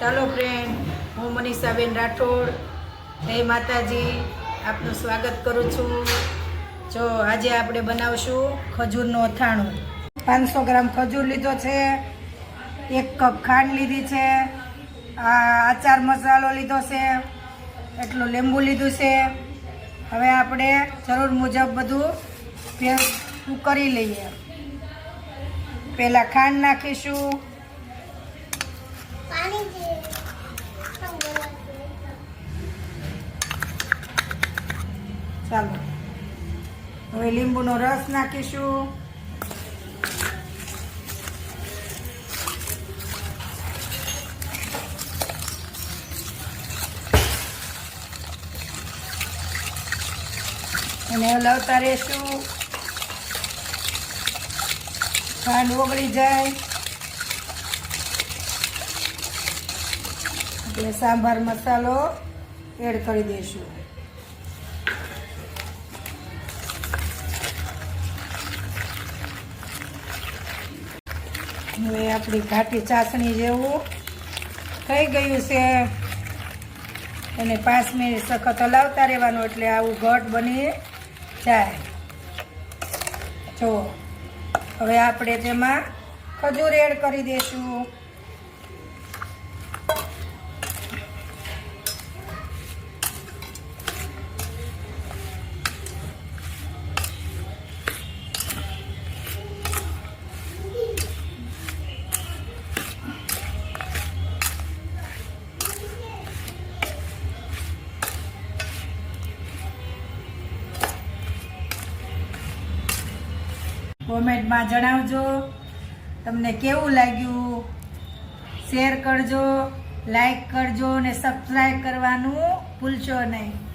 ચાલો ફ્રેન્ડ હું મનીષાબેન રાઠોડ હે માતાજી, આપનું સ્વાગત કરું છું. જો આજે આપણે બનાવશું ખજૂરનું અથાણું. પાંચસો ગ્રામ ખજૂર લીધો છે, એક કપ ખાંડ લીધી છે આચાર મસાલો લીધો છે, એટલું લીંબુ લીધું છે. હવે આપણે જરૂર મુજબ બધું કરી લઈએ. પહેલાં ખાંડ નાખીશું. ચાલો. હવે લીંબુનો રસ નાખીશું. અને હલાવતા રહેશું. ખાંડ ઓગળી જાય. એટલે સાંભાર મસાલો એડ કરી દઈશું. હવે આપણી ઘાટી ચાસણી જેવું થઈ ગયું છે. એને પાંચ મિનિટ સખત હલાવતા રહેવાનું એટલે આવું ઘટ બની જાય. જુઓ હવે આપણે તેમાં ખજૂર એડ કરી દઈશું. કોમેન્ટમાં જણાવજો. તમને કેવું લાગ્યું? શેર કરજો લાઈક કરજો અને સબસ્ક્રાઈબ કરવાનું ભૂલશો નહીં.